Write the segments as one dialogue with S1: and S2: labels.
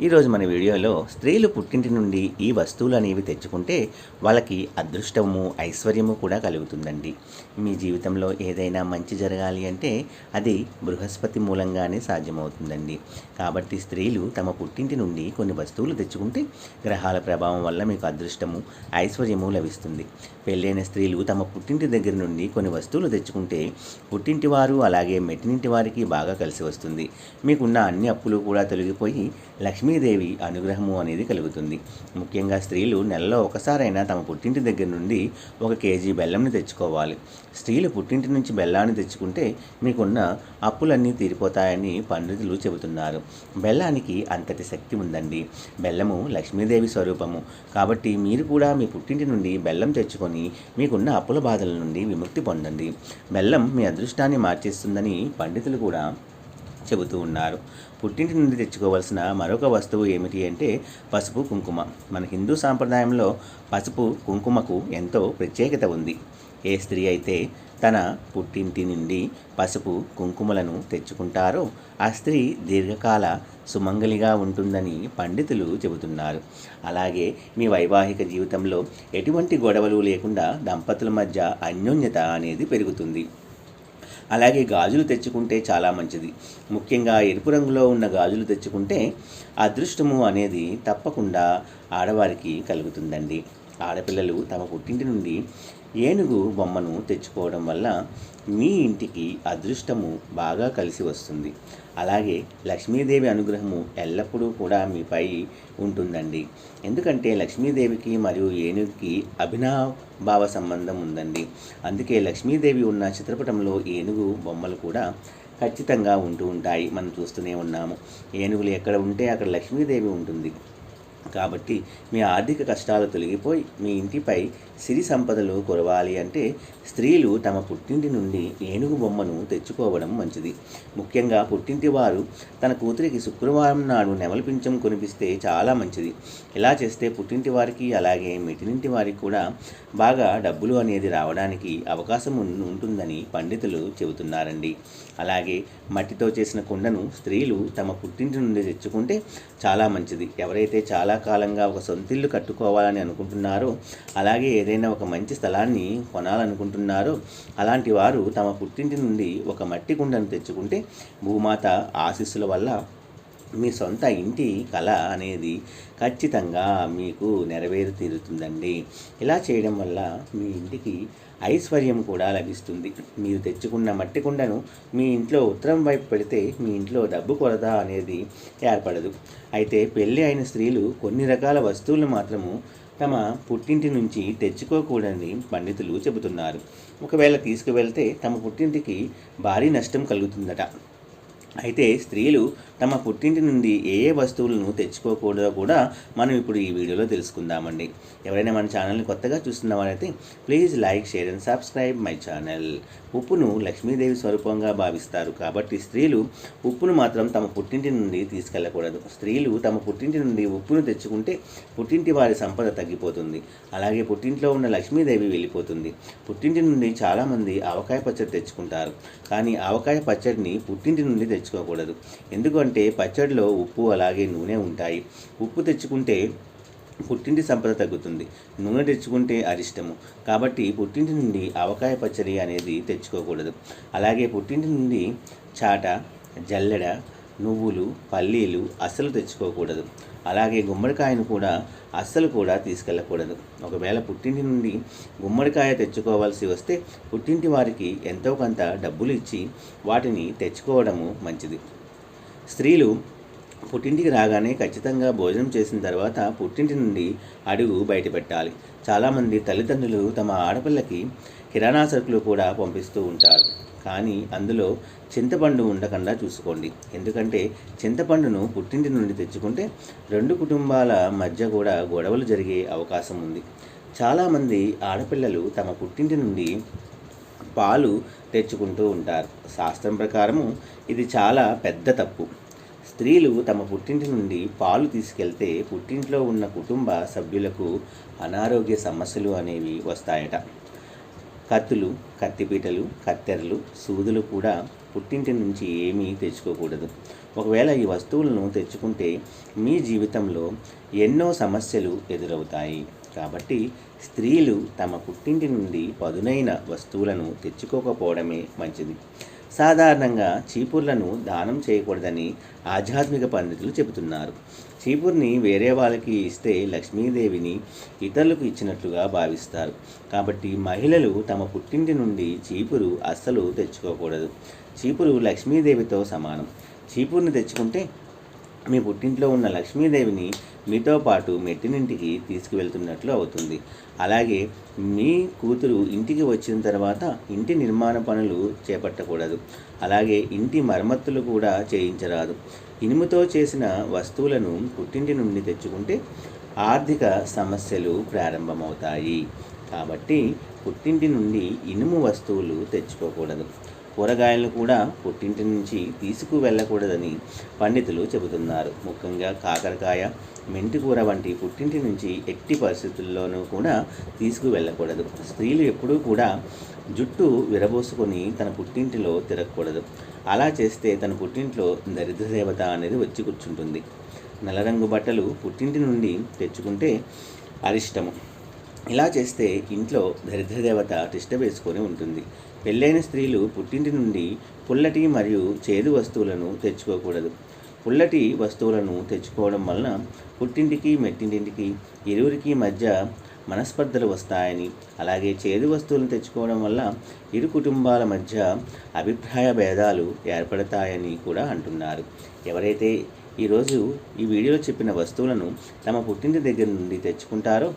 S1: ఈరోజు మన వీడియోలో స్త్రీలు పుట్టింటి నుండి ఈ వస్తువులు అనేవి తెచ్చుకుంటే వాళ్ళకి అదృష్టము ఐశ్వర్యము కూడా కలుగుతుందండి. మీ జీవితంలో ఏదైనా మంచి జరగాలి అంటే అది బృహస్పతి మూలంగానే సాధ్యమవుతుందండి. కాబట్టి స్త్రీలు తమ పుట్టింటి నుండి కొన్ని వస్తువులు తెచ్చుకుంటే గ్రహాల ప్రభావం వల్ల మీకు అదృష్టము ఐశ్వర్యము లభిస్తుంది. పెళ్ళైన స్త్రీలు తమ పుట్టింటి దగ్గర నుండి కొన్ని వస్తువులు తెచ్చుకుంటే పుట్టింటి వారు అలాగే మెట్టినింటి వారికి బాగా కలిసి వస్తుంది. మీకున్న అన్ని అప్పులు కూడా తొలగిపోయి లక్ష్మీదేవి అనుగ్రహము అనేది కలుగుతుంది. ముఖ్యంగా స్త్రీలు నెలలో ఒకసారైనా తమ పుట్టింటి దగ్గర నుండి ఒక కేజీ బెల్లంని తెచ్చుకోవాలి. స్త్రీలు పుట్టింటి నుంచి బెల్లాన్ని తెచ్చుకుంటే మీకున్న అప్పులన్నీ తీరిపోతాయని పండితులు చెబుతున్నారు. బెల్లానికి అంతటి శక్తి ఉందండి. బెల్లము లక్ష్మీదేవి స్వరూపము. కాబట్టి మీరు కూడా మీ పుట్టింటి నుండి బెల్లం తెచ్చుకొని మీకున్న అప్పుల బాధల నుండి విముక్తి పొందండి. బెల్లం మీ అదృష్టాన్ని మార్చేస్తుందని పండితులు కూడా చెబుతూ ఉన్నారు. పుట్టింటి నుండి తెచ్చుకోవాల్సిన మరొక వస్తువు ఏమిటి అంటే పసుపు కుంకుమ. మన హిందూ సాంప్రదాయంలో పసుపు కుంకుమకు ఎంతో ప్రత్యేకత ఉంది. ఏ స్త్రీ అయితే తన పుట్టింటి నుండి పసుపు కుంకుమలను తెచ్చుకుంటారో ఆ స్త్రీ దీర్ఘకాల సుమంగలిగా ఉంటుందని పండితులు చెబుతున్నారు. అలాగే మీ వైవాహిక జీవితంలో ఎటువంటి గొడవలు లేకుండా దంపతుల మధ్య అన్యోన్యత అనేది పెరుగుతుంది. అలాగే గాజులు తెచ్చుకుంటే చాలా మంచిది. ముఖ్యంగా ఎరుపు రంగులో ఉన్న గాజులు తెచ్చుకుంటే అదృష్టము అనేది తప్పకుండా ఆడవారికి కలుగుతుందండి. ఆడపిల్లలు తమ పుట్టింటి నుండి ఏనుగు బొమ్మను తెచ్చుకోవడం వల్ల మీ ఇంటికి అదృష్టము బాగా కలిసి వస్తుంది. అలాగే లక్ష్మీదేవి అనుగ్రహము ఎల్లప్పుడూ కూడా మీపై ఉంటుందండి. ఎందుకంటే లక్ష్మీదేవికి మరియు ఏనుగుకి అభినాభావ సంబంధం ఉందండి. అందుకే లక్ష్మీదేవి ఉన్న చిత్రపటంలో ఏనుగు బొమ్మలు కూడా ఖచ్చితంగా ఉంటూ ఉంటాయి. మనం చూస్తూనే ఉన్నాము. ఏనుగులు ఎక్కడ ఉంటే అక్కడ లక్ష్మీదేవి ఉంటుంది. కాబట్టి మీ ఆర్థిక కష్టాలు తొలగిపోయి మీ ఇంటిపై సిరి సంపదలు కురవాలి అంటే స్త్రీలు తమ పుట్టింటి నుండి ఏనుగు బొమ్మను తెచ్చుకోవడం మంచిది. ముఖ్యంగా పుట్టింటి వారు తన కూతురికి శుక్రవారం నాడు నెమలిపించం కొనిపిస్తే చాలా మంచిది. ఇలా చేస్తే పుట్టింటి వారికి అలాగే మిటినింటి వారికి కూడా బాగా డబ్బులు అనేది రావడానికి అవకాశం ఉంటుందని పండితులు చెబుతున్నారండి. అలాగే మట్టితో చేసిన కుండను స్త్రీలు తమ పుట్టింటి నుండి తెచ్చుకుంటే చాలా మంచిది. ఎవరైతే చాలా కాలంగా ఒక సొంతిల్లు కట్టుకోవాలని అనుకుంటున్నారో. అలాగే ఏదైనా ఒక మంచి స్థలాన్ని కొనాలనుకుంటున్నారో. అలాంటి వారు తమ పుట్టింటి నుండి ఒక మట్టి కుండను తెచ్చుకుంటే భూమాత ఆశీస్సుల వల్ల మీ సొంత ఇంటి కళ అనేది ఖచ్చితంగా మీకు నెరవేరు తీరుతుందండి ఇలా చేయడం వల్ల మీ ఇంటికి ఐశ్వర్యం కూడా లభిస్తుంది. మీరు తెచ్చుకున్న మట్టి కుండను మీ ఇంట్లో ఉత్తరం వైపు పెడితే మీ ఇంట్లో డబ్బు కొరత అనేది ఏర్పడదు. అయితే పెళ్ళి అయిన స్త్రీలు కొన్ని రకాల వస్తువులు మాత్రము తమ పుట్టింటి నుంచి తెచ్చుకోకూడదని పండితులు చెబుతున్నారు. ఒకవేళ తీసుకువెళ్తే తమ పుట్టింటికి భారీ నష్టం కలుగుతుందట. అయితే స్త్రీలు తమ పుట్టింటి నుండి ఏ ఏ వస్తువులను తెచ్చుకోకూడదో కూడా మనం ఇప్పుడు ఈ వీడియోలో తెలుసుకుందామండి. ఎవరైనా మన ఛానల్ని కొత్తగా చూస్తున్న వారైతే please like share and subscribe my channel. ఉప్పును లక్ష్మీదేవి స్వరూపంగా భావిస్తారు కాబట్టి స్త్రీలు ఉప్పును మాత్రం తమ పుట్టింటి నుండి తీసుకెళ్ళకూడదు. స్త్రీలు తమ పుట్టింటి నుండి ఉప్పును తెచ్చుకుంటే పుట్టింటి వారి సంపద తగ్గిపోతుంది. అలాగే పుట్టింట్లో ఉన్న లక్ష్మీదేవి వెళ్ళిపోతుంది. పుట్టింటి నుండి చాలామంది ఆవకాయ పచ్చడి తెచ్చుకుంటారు. కానీ ఆవకాయ పచ్చడిని పుట్టింటి నుండి తెచ్చుకోకూడదు. ఎందుకంటే పచ్చడిలో ఉప్పు అలాగే నూనె ఉంటాయి. ఉప్పు తెచ్చుకుంటే పుట్టింటి సంపద తగ్గుతుంది. నూనె తెచ్చుకుంటే అరిష్టము. కాబట్టి పుట్టింటి నుండి ఆవకాయ పచ్చడి అనేది తెచ్చుకోకూడదు. అలాగే పుట్టింటి నుండి చాట జల్లెడ నువ్వులు పల్లీలు అస్సలు తెచ్చుకోకూడదు. అలాగే గుమ్మడికాయను కూడా అస్సలు కూడా తీసుకెళ్ళకూడదు. ఒకవేళ పుట్టింటి నుండి గుమ్మడికాయ తెచ్చుకోవాల్సి వస్తే పుట్టింటి వారికి ఎంతో కొంత డబ్బులు ఇచ్చి వాటిని తెచ్చుకోవడము మంచిది. స్త్రీలు పుట్టింటికి రాగానే ఖచ్చితంగా భోజనం చేసిన తర్వాత పుట్టింటి నుండి అడుగు బయటపెట్టాలి. చాలామంది తల్లిదండ్రులు తమ ఆడపిల్లకి కిరాణా సరుకులు కూడా పంపిస్తూ ఉంటారు. కానీ అందులో చింతపండు ఉండకుండా చూసుకోండి. ఎందుకంటే చింతపండును పుట్టింటి నుండి తెచ్చుకుంటే రెండు కుటుంబాల మధ్య కూడా గొడవలు జరిగే అవకాశం ఉంది. చాలామంది ఆడపిల్లలు తమ పుట్టింటి నుండి పాలు తెచ్చుకుంటూ ఉంటారు. శాస్త్రం ప్రకారము ఇది చాలా పెద్ద తప్పు. స్త్రీలు తమ పుట్టింటి నుండి పాలు తీసుకెళ్తే పుట్టింట్లో ఉన్న కుటుంబ సభ్యులకు అనారోగ్య సమస్యలు అనేవి వస్తాయట. కత్తులు కత్తిపీటలు కత్తెరలు సూదులు కూడా పుట్టింటి నుంచి ఏమీ తెచ్చుకోకూడదు. ఒకవేళ ఈ వస్తువులను తెచ్చుకుంటే మీ జీవితంలో ఎన్నో సమస్యలు ఎదురవుతాయి. కాబట్టి స్త్రీలు తమ పుట్టింటి నుండి పదునైన వస్తువులను తెచ్చుకోకపోవడమే మంచిది. సాధారణంగా చీపుర్లను దానం చేయకూడదని ఆధ్యాత్మిక పండితులు చెబుతున్నారు. చీపుర్ని వేరే వాళ్ళకి ఇస్తే లక్ష్మీదేవిని ఇతరులకు ఇచ్చినట్లుగా భావిస్తారు. కాబట్టి మహిళలు తమ పుట్టింటి నుండి చీపురు అస్సలు తెచ్చుకోకూడదు. చీపురు లక్ష్మీదేవితో సమానం. చీపుర్ని తెచ్చుకుంటే మీ పుట్టింట్లో ఉన్న లక్ష్మీదేవిని మీతో పాటు మెట్టినింటికి తీసుకువెళ్తున్నట్లు అవుతుంది. అలాగే మీ కూతురు ఇంటికి వచ్చిన తర్వాత ఇంటి నిర్మాణ పనులు చేపట్టకూడదు. అలాగే ఇంటి మరమ్మతులు కూడా చేయించరాదు. ఇనుముతో చేసిన వస్తువులను పుట్టింటి నుండి తెచ్చుకుంటే ఆర్థిక సమస్యలు ప్రారంభమవుతాయి. కాబట్టి పుట్టింటి నుండి ఇనుము వస్తువులు తెచ్చుకోకూడదు. కూరగాయలను కూడా పుట్టింటి నుంచి తీసుకు వెళ్ళకూడదని పండితులు చెబుతున్నారు. ముఖ్యంగా కాకరకాయ మెంటికూర వంటి పుట్టింటి నుంచి ఎట్టి పరిస్థితుల్లోనూ కూడా తీసుకు వెళ్ళకూడదు స్త్రీలు ఎప్పుడూ కూడా జుట్టు విరబోసుకొని తన పుట్టింటిలో తిరగకూడదు. అలా చేస్తే తన పుట్టింట్లో దరిద్ర దేవత అనేది వచ్చి కూర్చుంటుంది. నల్లరంగు బట్టలు పుట్టింటి నుండి తెచ్చుకుంటే అరిష్టము. ఇలా చేస్తే ఇంట్లో దరిద్రదేవత తిష్ట వేసుకొని ఉంటుంది. పెళ్ళైన స్త్రీలు పుట్టింటి నుండి పుల్లటి మరియు చేదు వస్తువులను తెచ్చుకోకూడదు. పుల్లటి వస్తువులను తెచ్చుకోవడం వలన పుట్టింటికి మెట్టింటికి ఇరువురికి మధ్య మనస్పర్ధలు వస్తాయని అలాగే చేదు వస్తువులను తెచ్చుకోవడం వల్ల ఇరు కుటుంబాల మధ్య అభిప్రాయ భేదాలు ఏర్పడతాయని కూడా అంటున్నారు. ఎవరైతే ఈరోజు ఈ వీడియోలో చెప్పిన వస్తువులను తమ పుట్టింటి దగ్గర నుండి తెచ్చుకుంటారో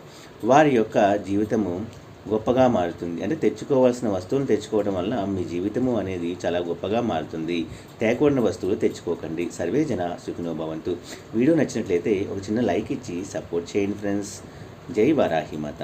S1: వారి యొక్క జీవితము గొప్పగా మారుతుంది. అంటే తెచ్చుకోవాల్సిన వస్తువులను తెచ్చుకోవడం వల్ల మీ జీవితము అనేది చాలా గొప్పగా మారుతుంది. తేకూడిన వస్తువులు తెచ్చుకోకండి. సర్వే జన సుఖినో భవంతు. వీడియో నచ్చినట్లయితే ఒక చిన్న లైక్ ఇచ్చి సపోర్ట్ చేయండి ఫ్రెండ్స్. జై వారాహిమత